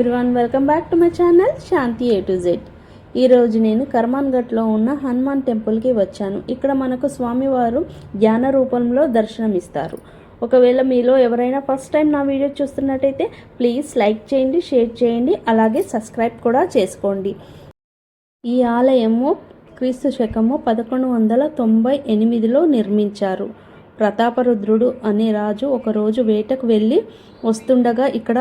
Everyone welcome back to my channel Shanti A to Z ఈరోజు నేను కర్మాన్ఘట్లో ఉన్న హనుమాన్ టెంపుల్కి వచ్చాను. ఇక్కడ మనకు స్వామివారు ధ్యాన రూపంలో దర్శనమిస్తారు. ఒకవేళ మీలో ఎవరైనా ఫస్ట్ టైం నా వీడియో చూస్తున్నట్టయితే ప్లీజ్ లైక్ చేయండి షేర్ చేయండి అలాగే సబ్స్క్రైబ్ కూడా చేసుకోండి. ఈ ఆలయము క్రీస్తు శకము పదకొండు వందల తొంభై ఎనిమిదిలో నిర్మించారు. ప్రతాపరుద్రుడు అనే రాజు ఒకరోజు వేటకు వెళ్ళి వస్తుండగా ఇక్కడ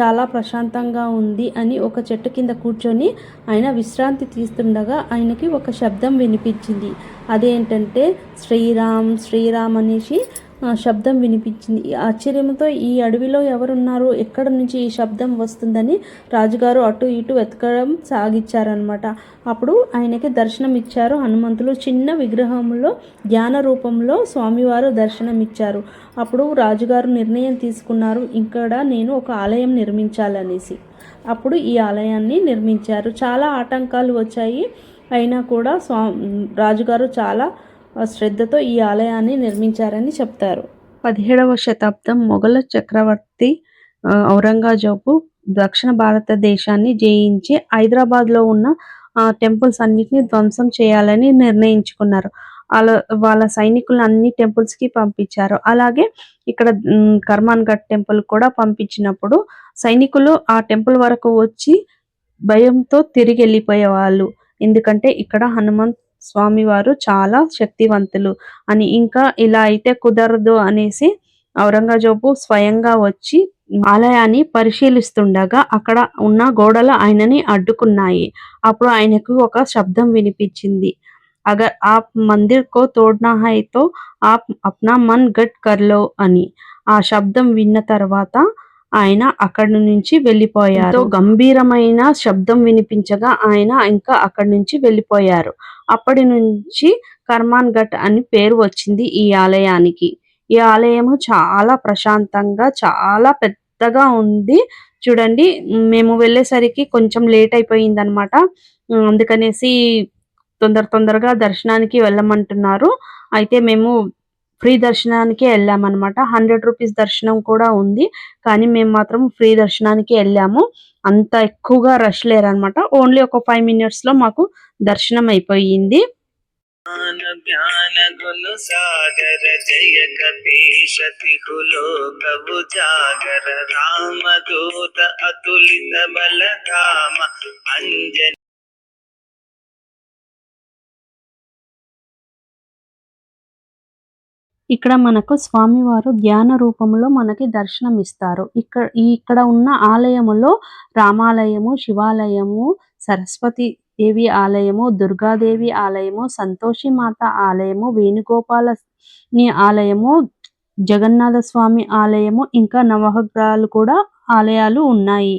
చాలా ప్రశాంతంగా ఉంది అని ఒక చెట్టు కింద కూర్చొని ఆయన విశ్రాంతి తీస్తుండగా ఆయనకి ఒక శబ్దం వినిపించింది. అదేంటంటే శ్రీరామ్ శ్రీరామ్ అనేసి శబ్దం వినిపించింది. ఈ ఆశ్చర్యంతో ఈ అడవిలో ఎవరున్నారు ఎక్కడ నుంచి ఈ శబ్దం వస్తుందని రాజుగారు అటు ఇటు వెతకడం సాగించారనమాట అప్పుడు ఆయనకి దర్శనం ఇచ్చారు హనుమంతులు. చిన్న విగ్రహంలో ధ్యాన రూపంలో స్వామివారు దర్శనం ఇచ్చారు అప్పుడు రాజుగారు నిర్ణయం తీసుకున్నారు ఇక్కడ నేను ఒక ఆలయం నిర్మించాలనేసి. అప్పుడు ఈ ఆలయాన్ని నిర్మించారు. చాలా ఆటంకాలు వచ్చాయి. అయినా కూడా స్వా రాజుగారు చాలా శ్రద్ధతో ఈ ఆలయాన్ని నిర్మించారని చెప్తారు. పదిహేడవ శతాబ్దం మొఘల చక్రవర్తి ఆ, ఔరంగజేబు దక్షిణ భారతదేశాన్ని జయించి హైదరాబాద్లో ఉన్న ఆ, టెంపుల్స్ అన్నిటిని ధ్వంసం చేయాలని నిర్ణయించుకున్నారు. వాళ్ళ వాళ్ళ సైనికులను అన్ని టెంపుల్స్కి పంపించారు. అలాగే ఇక్కడ కర్మాన్ఘట్ కర్మాన్ ఘట్ టెంపుల్ కూడా పంపించినప్పుడు సైనికులు ఆ టెంపుల్ వరకు వచ్చి భయంతో తిరిగి వెళ్ళిపోయే వాళ్ళు ఎందుకంటే ఇక్కడ హనుమంత్ స్వామివారు చాలా శక్తివంతులు అని ఇంకా ఇలా అయితే కుదరదు అనేసి ఔరంగజేబు స్వయంగా వచ్చి ఆలయాన్ని పరిశీలిస్తుండగా అక్కడ ఉన్న గోడలు ఆయనని అడ్డుకున్నాయి. అప్పుడు ఆయనకు ఒక శబ్దం వినిపించింది. అగర్ ఆప్ మందిర్ కో తోడ్నా హై తో ఆప్ అప్నా మన్ గట్ కర్లో అని. ఆ శబ్దం విన్న తర్వాత ఆయన అక్కడి నుంచి వెళ్ళిపోయారు. గంభీరమైన శబ్దం వినిపించగా ఆయన ఇంకా అక్కడి నుంచి వెళ్ళిపోయారు. అప్పటి నుంచి కర్మాన్ ఘట్ అని పేరు వచ్చింది ఈ ఆలయానికి. ఈ ఆలయము చాలా ప్రశాంతంగా చాలా పెద్దగా ఉంది. చూడండి మేము వెళ్ళేసరికి కొంచెం లేట్ అయిపోయింది అనమాట అందుకనేసి తొందర తొందరగా దర్శనానికి వెళ్ళమంటున్నారు. అయితే మేము ఫ్రీ దర్శనానికే వెళ్ళామన్నమాట. హండ్రెడ్ రూపీస్ దర్శనం కూడా ఉంది. కానీ మేము మాత్రం ఫ్రీ దర్శనానికి వెళ్ళాము. అంత ఎక్కువగా రష్ లేరనమాట ఓన్లీ ఒక ఫైవ్ మినిట్స్లో మాకు దర్శనం అయిపోయింది. సాగర జయ ఇక్కడ మనకు స్వామివారు ధ్యాన రూపంలో మనకి దర్శనం ఇస్తారు ఇక్కడ ఈ ఇక్కడ ఉన్న ఆలయములో రామాలయము శివాలయము సరస్వతి దేవి ఆలయము దుర్గాదేవి ఆలయము సంతోషి మాత ఆలయము వేణుగోపాల ఆలయము జగన్నాథ స్వామి ఆలయము ఇంకా నవగ్రహాలు కూడా ఆలయాలు ఉన్నాయి.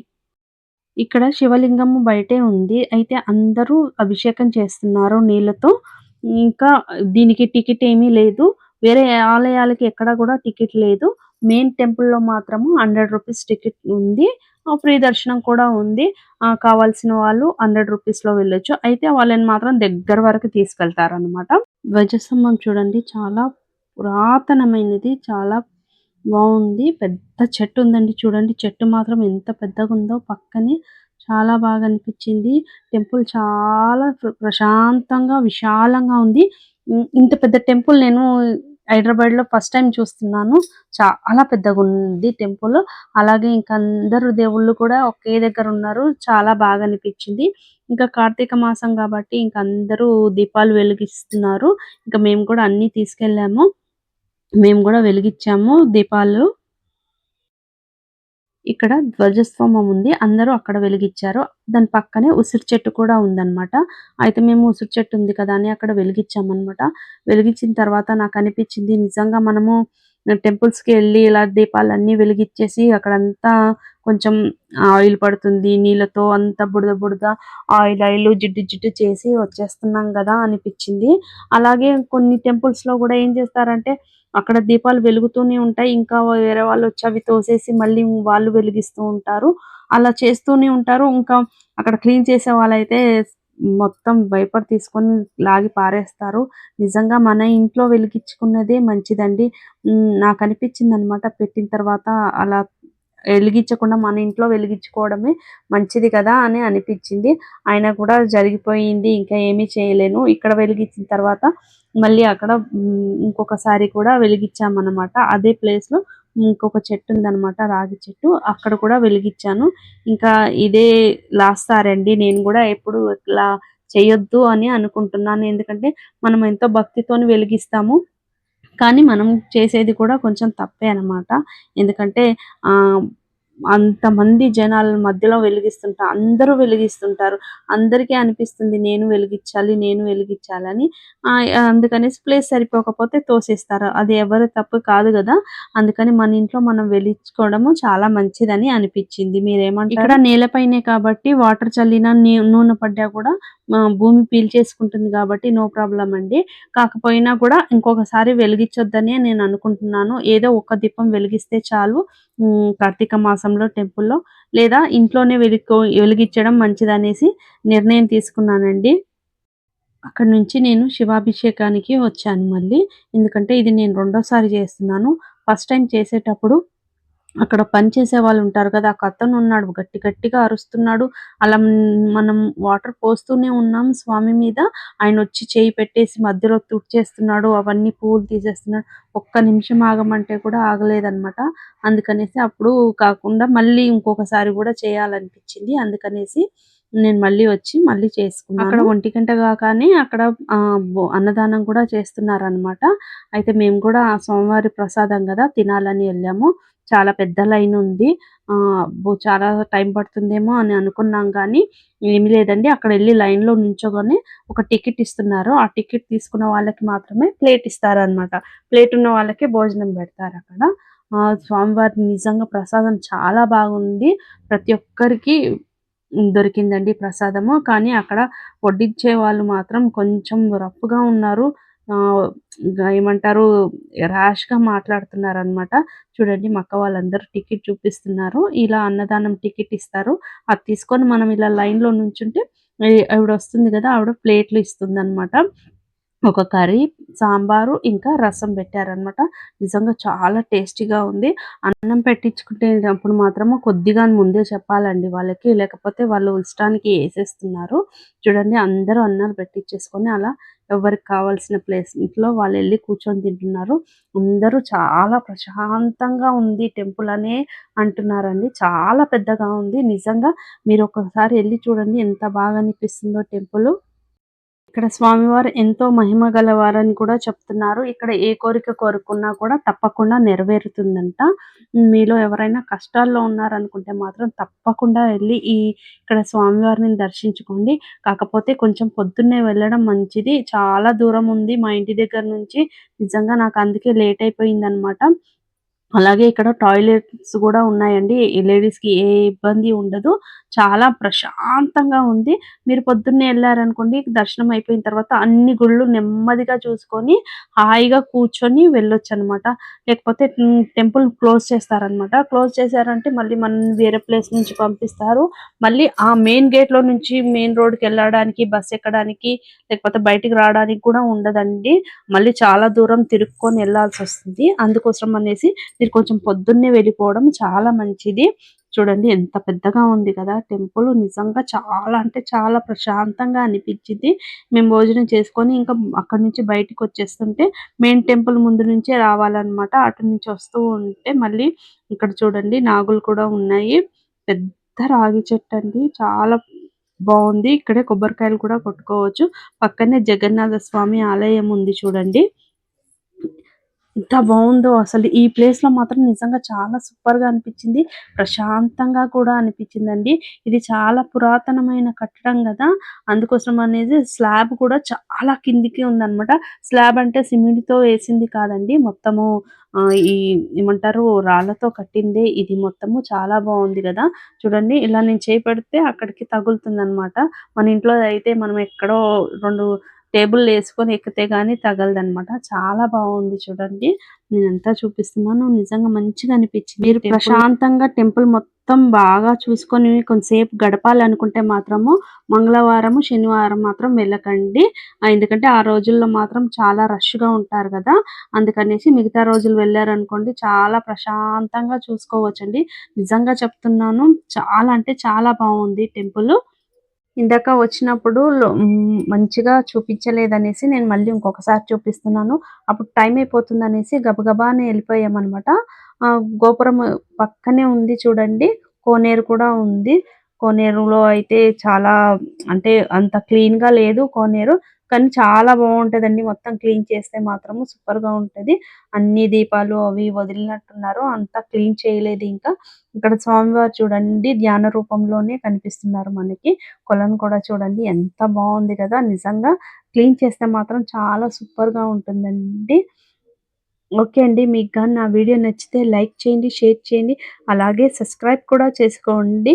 ఇక్కడ శివలింగము బయటే ఉంది. అయితే అందరూ అభిషేకం చేస్తున్నారు నీళ్ళతో. ఇంకా దీనికి టికెట్ ఏమీ లేదు. వేరే ఆలయాలకి ఎక్కడ కూడా టికెట్ లేదు. మెయిన్ టెంపుల్లో మాత్రము హండ్రెడ్ రూపీస్ టికెట్ ఉంది. ఫ్రీ దర్శనం కూడా ఉంది. ఆ కావాల్సిన వాళ్ళు హండ్రెడ్ రూపీస్లో వెళ్ళొచ్చు. అయితే వాళ్ళని మాత్రం దగ్గర వరకు తీసుకెళ్తారనమాట ధ్వజస్తంభం చూడండి. చాలా పురాతనమైనది. చాలా బాగుంది. పెద్ద చెట్టు ఉందండి చూడండి. చెట్టు మాత్రం ఎంత పెద్దగా ఉందో పక్కనే చాలా బాగా అనిపించింది. టెంపుల్ చాలా ప్ర- ప్రశాంతంగా విశాలంగా ఉంది. ఇంత పెద్ద టెంపుల్ నేను హైదరాబాద్లో ఫస్ట్ టైం చూస్తున్నాను. చాలా పెద్దగా ఉంది టెంపుల్. అలాగే ఇంకా అందరు దేవుళ్ళు కూడా ఒకే దగ్గర ఉన్నారు. చాలా బాగా అనిపించింది. ఇంకా కార్తీక మాసం కాబట్టి ఇంకా అందరూ దీపాలు వెలిగిస్తున్నారు. ఇంకా మేము కూడా అన్ని తీసుకెళ్ళాము. మేము కూడా వెలిగించాము దీపాలు. ఇక్కడ ధ్వజస్తంభం ఉంది. అందరూ అక్కడ వెలిగించారు. దాని పక్కనే ఉసిరి చెట్టు కూడా ఉందన్నమాట. అయితే మేము ఉసిరి చెట్టు ఉంది కదా అని అక్కడ వెలిగించామన్నమాట. వెలిగించిన తర్వాత నాకు అనిపించింది నిజంగా మనము టెంపుల్స్కి వెళ్ళి ఇలా దీపాలన్నీ వెలిగించేసి అక్కడంతా కొంచెం ఆయిల్ పడుతుంది నీళ్ళతో అంత బుడద బుడద ఆయిల్ ఆయిల్ జిడ్డు జిడ్డు చేసి వచ్చేస్తున్నాం కదా అనిపించింది. అలాగే కొన్ని టెంపుల్స్లో కూడా ఏం చేస్తారంటే అక్కడ దీపాలు వెలుగుతూనే ఉంటాయి. ఇంకా వేరే వాళ్ళు వచ్చి అవి తోసేసి మళ్ళీ వాళ్ళు వెలిగిస్తూ ఉంటారు. అలా చేస్తూనే ఉంటారు. ఇంకా అక్కడ క్లీన్ చేసే వాళ్ళైతే మొత్తం వైపర్ తీసుకొని లాగి పారేస్తారు. నిజంగా మన ఇంట్లో వెలిగించుకున్నదే మంచిదండి. నాకు అనిపించింది అనమాట పెట్టిన తర్వాత అలా వెలిగించకుండా మన ఇంట్లో వెలిగించుకోవడమే మంచిది కదా అని అనిపించింది. అయినా కూడా జరిగిపోయింది ఇంకా ఏమీ చేయలేను. ఇక్కడ వెలిగించిన తర్వాత మళ్ళీ అక్కడ ఇంకొకసారి కూడా వెలిగించామన్నమాట. అదే ప్లేస్లో ఇంకొక చెట్టు ఉందన్నమాట రాగి చెట్టు. అక్కడ కూడా వెలిగించాను. ఇంకా ఇదే లాస్ట్ సారండి నేను కూడా ఎప్పుడు ఇట్లా చేయొద్దు అని అనుకుంటున్నాను. ఎందుకంటే మనం ఎంతో భక్తితోని వెలిగిస్తాము. కానీ మనం చేసేది కూడా కొంచెం తప్పే అన్నమాట. ఎందుకంటే ఆ అంతమంది జనాల మధ్యలో వెలిగిస్తుంటా అందరూ వెలిగిస్తుంటారు. అందరికీ అనిపిస్తుంది నేను వెలిగించాలి నేను వెలిగించాలని అందుకనేసి ప్లేస్ సరిపోకపోతే తోసేస్తారు. అది ఎవరి తప్పు కాదు కదా. అందుకని మన ఇంట్లో మనం వెలిగించుకోవడము చాలా మంచిదని అనిపించింది. మీరేమంటారు? ఇక్కడ నేలపైనే కాబట్టి వాటర్ చల్లినా నూనె పడ్డా కూడా భూమి పీల్చేసుకుంటుంది కాబట్టి నో ప్రాబ్లం అండి. కాకపోయినా కూడా ఇంకొకసారి వెలిగించొద్దని నేను అనుకుంటున్నాను. ఏదో ఒక దీపం వెలిగిస్తే చాలు కార్తీక మాసంలో టెంపుల్లో లేదా ఇంట్లోనే వెలుగు వెలిగించడం మంచిదనేసి నిర్ణయం తీసుకున్నానండి. అక్కడ నుంచి నేను శివాభిషేకానికి వచ్చాను మళ్ళీ. ఎందుకంటే ఇది నేను రెండోసారి చేస్తున్నాను. ఫస్ట్ టైం చేసేటప్పుడు అక్కడ పని చేసే వాళ్ళు ఉంటారు కదా ఒక అతను ఉన్నాడు గట్టి గట్టిగా అరుస్తున్నాడు. అలా మనం వాటర్ పోస్తూనే ఉన్నాం స్వామి మీద. ఆయన వచ్చి చేయి పెట్టేసి మధ్యలో తుడిచేస్తున్నాడు అవన్నీ పూలు తీసేస్తున్నాడు. ఒక్క నిమిషం ఆగమంటే కూడా ఆగలేదన్నమాట. అందుకనేసి అప్పుడు కాకుండా మళ్ళీ ఇంకొకసారి కూడా చేయాలనిపించింది. అందుకనేసి నేను మళ్ళీ వచ్చి మళ్ళీ చేసుకున్నాను. అక్కడ ఒంటి గంట కాగానే అక్కడ ఆ, అన్నదానం కూడా చేస్తున్నారనమాట అయితే మేము కూడా ఆ సోమవారి ప్రసాదం కదా తినాలని వెళ్ళాము. చాలా పెద్ద లైన్ ఉంది. చాలా టైం పడుతుందేమో అని అనుకున్నాం కానీ ఏమీ లేదండి. అక్కడ వెళ్ళి లైన్లో నుంచోగానే ఒక టికెట్ ఇస్తున్నారు. ఆ టికెట్ తీసుకున్న వాళ్ళకి మాత్రమే ప్లేట్ ఇస్తారనమాట ప్లేట్ ఉన్న వాళ్ళకే భోజనం పెడతారు అక్కడ. స్వామివారి నిజంగా ప్రసాదం చాలా బాగుంది. ప్రతి ఒక్కరికి దొరికిందండి ప్రసాదము. కానీ అక్కడ వడ్డించే వాళ్ళు మాత్రం కొంచెం రఫ్గా ఉన్నారు. ఏమంటారు ర్యాష్గా మాట్లాడుతున్నారు అనమాట చూడండి మక్క వాళ్ళందరూ టికెట్ చూపిస్తున్నారు. ఇలా అన్నదానం టికెట్ ఇస్తారు. అది తీసుకొని మనం ఇలా లైన్లో నుంచుంటే ఆవిడ వస్తుంది కదా ఆవిడ ప్లేట్లు ఇస్తుంది అనమాట ఒక కర్రీ సాంబారు ఇంకా రసం పెట్టారనమాట నిజంగా చాలా టేస్టీగా ఉంది. అన్నం పెట్టించుకునేటప్పుడు మాత్రము కొద్దిగా ముందే చెప్పాలండి వాళ్ళకి. లేకపోతే వాళ్ళు ఇష్టానికి వేసేస్తున్నారు. చూడండి అందరూ అన్నాలు పెట్టించేసుకొని అలా ఎవరికి కావాల్సిన ప్లేస్ ఇంట్లో వాళ్ళు వెళ్ళి కూర్చొని తింటున్నారు. అందరూ చాలా ప్రశాంతంగా ఉంది టెంపుల్ అనే అంటున్నారండి. చాలా పెద్దగా ఉంది. నిజంగా మీరు ఒకసారి వెళ్ళి చూడండి ఎంత బాగా అనిపిస్తుందో టెంపుల్. ఇక్కడ స్వామివారు ఎంతో మహిమ గలవారని కూడా చెప్తున్నారు. ఇక్కడ ఏ కోరిక కోరుకున్నా కూడా తప్పకుండా నెరవేరుతుందంట. మీలో ఎవరైనా కష్టాల్లో ఉన్నారనుకుంటే మాత్రం తప్పకుండా వెళ్ళి ఈ ఇక్కడ స్వామివారిని దర్శించుకోండి. కాకపోతే కొంచెం పొద్దున్నే వెళ్ళడం మంచిది. చాలా దూరం ఉంది మా ఇంటి దగ్గర నుంచి. నిజంగా నాకు అందుకే లేట్ అయిపోయింది అనమాట అలాగే ఇక్కడ టాయిలెట్స్ కూడా ఉన్నాయండి. లేడీస్కి లేడీస్కి ఏ ఇబ్బంది ఉండదు. చాలా ప్రశాంతంగా ఉంది. మీరు పొద్దున్నే వెళ్ళారనుకోండి దర్శనం అయిపోయిన తర్వాత అన్ని గుళ్ళు నెమ్మదిగా చూసుకొని హాయిగా కూర్చొని వెళ్ళొచ్చు అనమాట లేకపోతే టెంపుల్ క్లోజ్ చేస్తారనమాట. క్లోజ్ చేశారంటే మళ్ళీ మనం వేరే ప్లేస్ నుంచి పంపిస్తారు. మళ్ళీ ఆ మెయిన్ గేట్లో నుంచి మెయిన్ రోడ్కి వెళ్ళడానికి బస్ ఎక్కడానికి లేకపోతే బయటికి రావడానికి కూడా ఉండదండి. మళ్ళీ చాలా దూరం తిరుక్కొని వెళ్ళాల్సి వస్తుంది అందుకోసం అనేసి మీరు కొంచెం పొద్దున్నే వెళ్ళిపోవడం చాలా మంచిది. చూడండి ఎంత పెద్దగా ఉంది కదా టెంపుల్. నిజంగా చాలా అంటే చాలా ప్రశాంతంగా అనిపించింది. మేము భోజనం చేసుకొని ఇంకా అక్కడ నుంచి బయటకు వచ్చేస్తుంటే మెయిన్ టెంపుల్ ముందు నుంచే రావాలన్నమాట. అటు నుంచి వస్తూ ఉంటే మళ్ళీ ఇక్కడ చూడండి నాగులు కూడా ఉన్నాయి. పెద్ద రాగి చెట్టు అండి. చాలా బాగుంది. ఇక్కడే కొబ్బరికాయలు కూడా కొట్టుకోవచ్చు. పక్కనే జగన్నాథ స్వామి ఆలయం ఉంది చూడండి. ఎంత బాగుందో అసలు ఈ ప్లేస్లో మాత్రం నిజంగా చాలా సూపర్గా అనిపించింది. ప్రశాంతంగా కూడా అనిపించిందండి. ఇది చాలా పురాతనమైన కట్టడం కదా. అందుకోసం అనేది స్లాబ్ కూడా చాలా కిందికి ఉందన్నమాట. స్లాబ్ అంటే సిమెంట్తో వేసింది కాదండి. మొత్తము ఈ ఏమంటారు రాళ్ళతో కట్టిందే. ఇది మొత్తము చాలా బాగుంది కదా. చూడండి ఇలా నేను చేపెడితే అక్కడికి తగులుతుంది మన ఇంట్లో అయితే మనం ఎక్కడో రెండు టేబుల్ వేసుకొని ఎక్కితే గానీ తగలదన్నమాట. చాలా బాగుంది చూడండి. నేనంతా చూపిస్తున్నాను నిజంగా మంచిగా అనిపించింది. మీరు ప్రశాంతంగా టెంపుల్ మొత్తం బాగా చూసుకొని కొంతసేపు గడపాలనుకుంటే మాత్రము మంగళవారము శనివారం మాత్రం వెళ్ళకండి. ఎందుకంటే ఆ రోజుల్లో మాత్రం చాలా రష్గా ఉంటారు కదా. అందుకనేసి మిగతా రోజులు వెళ్ళారనుకోండి చాలా ప్రశాంతంగా చూసుకోవచ్చండి. నిజంగా చెప్తున్నాను చాలా అంటే చాలా బాగుంది టెంపుల్. ఇందాక వచ్చినప్పుడు మంచిగా చూపించలేదనేసి నేను మళ్ళీ ఇంకొకసారి చూపిస్తున్నాను. అప్పుడు టైం అయిపోతుంది అనేసి గబగబానే వెళ్ళిపోయామన్నమాట. ఆ గోపురం పక్కనే ఉంది చూడండి. కోనేరు కూడా ఉంది. కోనేరులో అయితే చాలా అంటే అంత క్లీన్గా లేదు కోనేరు. కానీ చాలా బాగుంటుందండి. మొత్తం క్లీన్ చేస్తే మాత్రము సూపర్గా అన్ని దీపాలు అవి వదిలినట్టున్నారు. అంతా క్లీన్ చేయలేదు ఇంకా. ఇక్కడ స్వామివారు చూడండి ధ్యాన రూపంలోనే కనిపిస్తున్నారు మనకి. కొలను కూడా చూడండి ఎంత బాగుంది కదా! నిజంగా క్లీన్ చేస్తే మాత్రం చాలా సూపర్గా ఉంటుందండి. ఓకే అండి. మీకు కానీ నా వీడియో నచ్చితే లైక్ చేయండి షేర్ చేయండి. అలాగే సబ్స్క్రైబ్ కూడా చేసుకోండి.